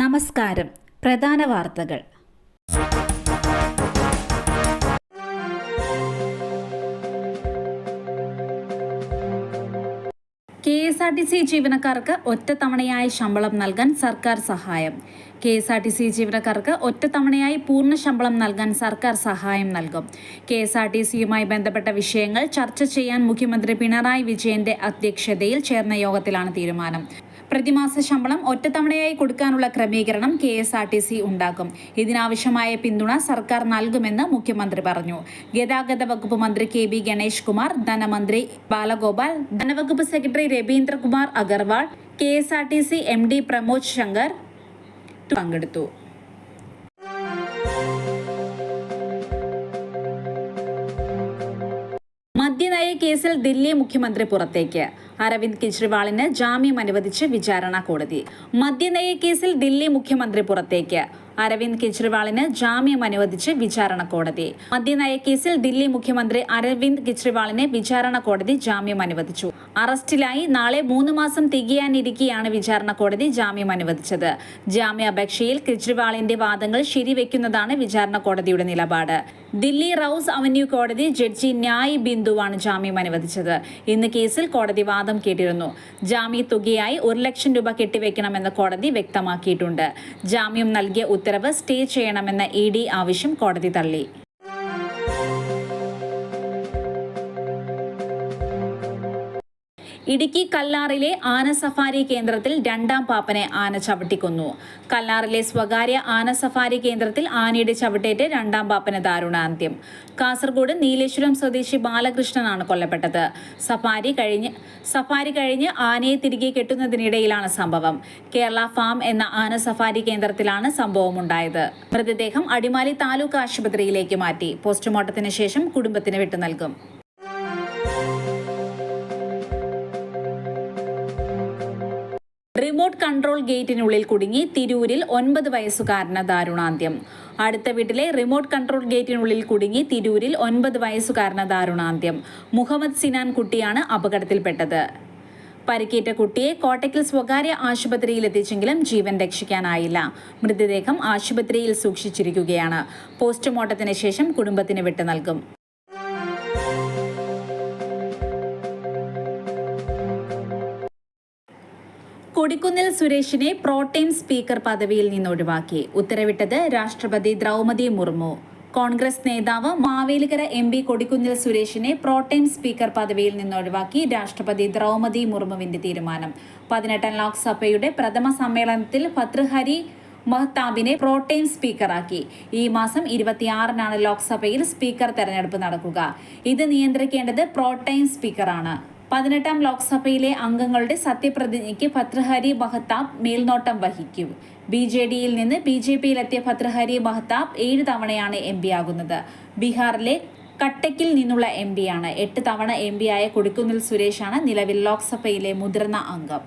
നമസ്കാരം. പ്രധാന വാർത്തകൾ. K S R T C ജീവനക്കാർക്ക് ഒറ്റത്തവണയായി ശമ്പളം നൽകാൻ സർക്കാർ സഹായം. K S R T C ജീവനക്കാർക്ക് ഒറ്റത്തവണയായി പൂർണ ശമ്പളം നൽകാൻ സർക്കാർ സഹായം നൽകും. കെ എസ് ആർ ടി സിയുമായി ബന്ധപ്പെട്ട വിഷയങ്ങൾ ചർച്ച ചെയ്യാൻ മുഖ്യമന്ത്രി പിണറായി വിജയന്റെ അധ്യക്ഷതയിൽ ചേർന്ന യോഗത്തിലാണ് തീരുമാനം. പ്രതിമാസ ശമ്പളം ഒറ്റത്തവണയായി കൊടുക്കാനുള്ള ക്രമീകരണം K S R T C ഉണ്ടാക്കും. ഇതിനാവശ്യമായ പിന്തുണ സർക്കാർ നൽകുമെന്ന് മുഖ്യമന്ത്രി പറഞ്ഞു. ഗതാഗത വകുപ്പ് മന്ത്രി കെ ബി ഗണേഷ് കുമാർ ധനമന്ത്രി Balagopal ധനവകുപ്പ് secretary Ravindrakumar Agarwal K S R T C M D Pramod Shankar പങ്കെടുത്തു. കേസിൽ ദില്ലി മുഖ്യമന്ത്രി പുറത്തേക്ക്. അരവിന്ദ് കെജ്രിവാളിന് ജാമ്യം അനുവദിച്ച് വിചാരണ കോടതി. മദ്യനയ കേസിൽ ദില്ലി മുഖ്യമന്ത്രി പുറത്തേക്ക്. അരവിന്ദ് കെജ്രിവാളിന് ജാമ്യം അനുവദിച്ച് വിചാരണ കോടതി. മദ്യനയ കേസിൽ ദില്ലി മുഖ്യമന്ത്രി അരവിന്ദ് കെജ്രിവാളിനെ വിചാരണ കോടതി ജാമ്യം അനുവദിച്ചു. അറസ്റ്റിലായി നാളെ മൂന്ന് മാസം തികയാനിരിക്കെയാണ് വിചാരണ കോടതി ജാമ്യം അനുവദിച്ചത്. ജാമ്യാപേക്ഷയിൽ കെജ്രിവാളിന്റെ വാദങ്ങൾ ശരിവെക്കുന്നതാണ് വിചാരണ കോടതിയുടെ നിലപാട്. ദില്ലി റൌസ് അവന്യൂ കോടതി ജഡ്ജി ന്യായ് ബിന്ദുവാണ് ജാമ്യം അനുവദിച്ചത്. ഇന്ന് കേസിൽ കോടതി വാദം കേട്ടിരുന്നു. ജാമ്യ തുകയായി ഒരു ലക്ഷം രൂപ കെട്ടിവെക്കണമെന്ന് കോടതി വ്യക്തമാക്കിയിട്ടുണ്ട്. ജാമ്യം നൽകിയ ഉത്തരവ് സ്റ്റേ ചെയ്യണമെന്ന ഇ ഡി ആവശ്യം കോടതി തള്ളി. ഇടുക്കി കല്ലാറിലെ ആന സഫാരി കേന്ദ്രത്തിൽ രണ്ടാം പാപ്പനെ ആന ചവിട്ടിക്കൊന്നു. കല്ലാറിലെ സ്വകാര്യ ആന സഫാരി കേന്ദ്രത്തിൽ ആനയുടെ ചവിട്ടേറ്റ് രണ്ടാം പാപ്പന് ദാരുണാന്ത്യം. കാസർഗോഡ് നീലേശ്വരം സ്വദേശി ബാലകൃഷ്ണനാണ് കൊല്ലപ്പെട്ടത്. സഫാരി കഴിഞ്ഞ് സഫാരി കഴിഞ്ഞ് ആനയെ തിരികെ കെട്ടുന്നതിനിടയിലാണ് സംഭവം. കേരള ഫാം എന്ന ആന സഫാരി കേന്ദ്രത്തിലാണ് സംഭവമുണ്ടായത്. മൃതദേഹം അടിമാലി താലൂക്ക് ആശുപത്രിയിലേക്ക് മാറ്റി. പോസ്റ്റ്മോർട്ടത്തിന് ശേഷം കുടുംബത്തിന് വിട്ടു നൽകും കൺട്രോൾ ഗേറ്റിനുള്ളിൽ കുടുങ്ങി തിരൂരിൽ ഒൻപത് വയസ്സുകാരന് ദാരുണാന്ത്യം. അടുത്ത വീട്ടിലെ റിമോട്ട് കൺട്രോൾ ഗേറ്റിനുള്ളിൽ കുടുങ്ങി തിരൂരിൽ ഒൻപത് വയസ്സുകാരന് ദാരുണാന്ത്യം. മുഹമ്മദ് സിനാൻ കുട്ടിയാണ് അപകടത്തിൽപ്പെട്ടത്. പരിക്കേറ്റ കുട്ടിയെ കോട്ടയ്ക്കൽ സ്വകാര്യ ആശുപത്രിയിൽ എത്തിച്ചെങ്കിലും ജീവൻ രക്ഷിക്കാനായില്ല. മൃതദേഹം ആശുപത്രിയിൽ സൂക്ഷിച്ചിരിക്കുകയാണ്. പോസ്റ്റ്മോർട്ടത്തിന് ശേഷം കുടുംബത്തിന് വിട്ടു നൽകും. കൊടിക്കുന്നിൽ സുരേഷിനെ പ്രോട്ടേം സ്പീക്കർ പദവിയിൽ നിന്ന് ഒഴിവാക്കി ഉത്തരവിട്ടത് രാഷ്ട്രപതി ദ്രൗപതി മുർമു. കോൺഗ്രസ് നേതാവ് മാവേലിക്കര എം പി കൊടിക്കുന്നിൽ സുരേഷിനെ പ്രോട്ടേം സ്പീക്കർ പദവിയിൽ നിന്ന് ഒഴിവാക്കി രാഷ്ട്രപതി ദ്രൗപതി മുർമുവിന്റെ തീരുമാനം. പതിനെട്ടാം ലോക്സഭയുടെ പ്രഥമ സമ്മേളനത്തിൽ ഭർതൃഹരി മഹ്താബിനെ പ്രോട്ടേം സ്പീക്കറാക്കി. ഈ മാസം ഇരുപത്തിയാറിനാണ് ലോക്സഭയിൽ സ്പീക്കർ തെരഞ്ഞെടുപ്പ് നടക്കുക. ഇത് നിയന്ത്രിക്കേണ്ടത് പ്രോട്ടേം സ്പീക്കറാണ്. പതിനെട്ടാം ലോക്സഭയിലെ അംഗങ്ങളുടെ സത്യപ്രതിജ്ഞയ്ക്ക് ഭദ്രഹരി മഹത്താബ് മേൽനോട്ടം വഹിക്കും. ബി ജെ ഡിയിൽ നിന്ന് ബി ജെ പിയിലെത്തിയ ഭദ്രഹരി മഹത്താബ് ഏഴ് തവണയാണ് എം പി ആകുന്നത്. ബീഹാറിലെ കട്ടക്കിൽ നിന്നുള്ള എം പിയാണ് എട്ട് തവണ എം പിയായ കൊടിക്കുന്നിൽ സുരേഷാണ് നിലവിൽ ലോക്സഭയിലെ മുതിർന്ന അംഗം.